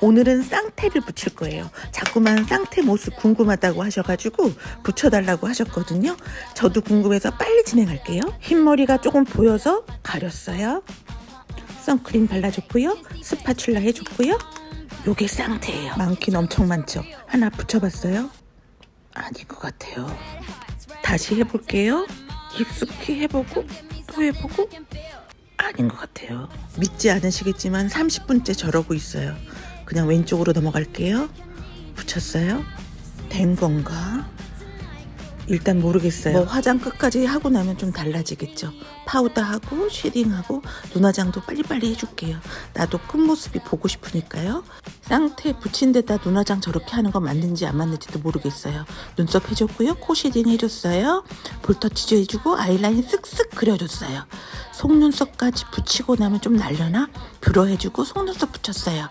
오늘은 쌍태를 붙일 거예요. 자꾸만 쌍태 모습 궁금하다고 하셔가지고 붙여달라고 하셨거든요. 저도 궁금해서 빨리 진행할게요. 흰머리가 조금 보여서 가렸어요. 선크림 발라줬고요. 스파츌라 해줬고요. 요게 쌍태예요. 많긴 엄청 많죠. 하나 붙여봤어요. 아닌 것 같아요. 다시 해볼게요. 깊숙이 해보고 또 해보고 아닌 것 같아요. 믿지 않으시겠지만 30분째 저러고 있어요. 그냥 왼쪽으로 넘어갈게요. 붙였어요? 된 건가? 일단 모르겠어요. 뭐 화장 끝까지 하고 나면 좀 달라지겠죠. 파우더하고 쉐딩하고 눈화장도 빨리빨리 해줄게요. 나도 끝모습이 보고 싶으니까요. 쌍태 붙인 데다 눈화장 저렇게 하는 건 맞는지 안 맞는지도 모르겠어요. 눈썹 해줬고요. 코 쉐딩 해줬어요. 볼터치도 해주고 아이라인 쓱쓱 그려줬어요. 속눈썹까지 붙이고 나면 좀 날려나? 뷰러 해주고 속눈썹 붙였어요.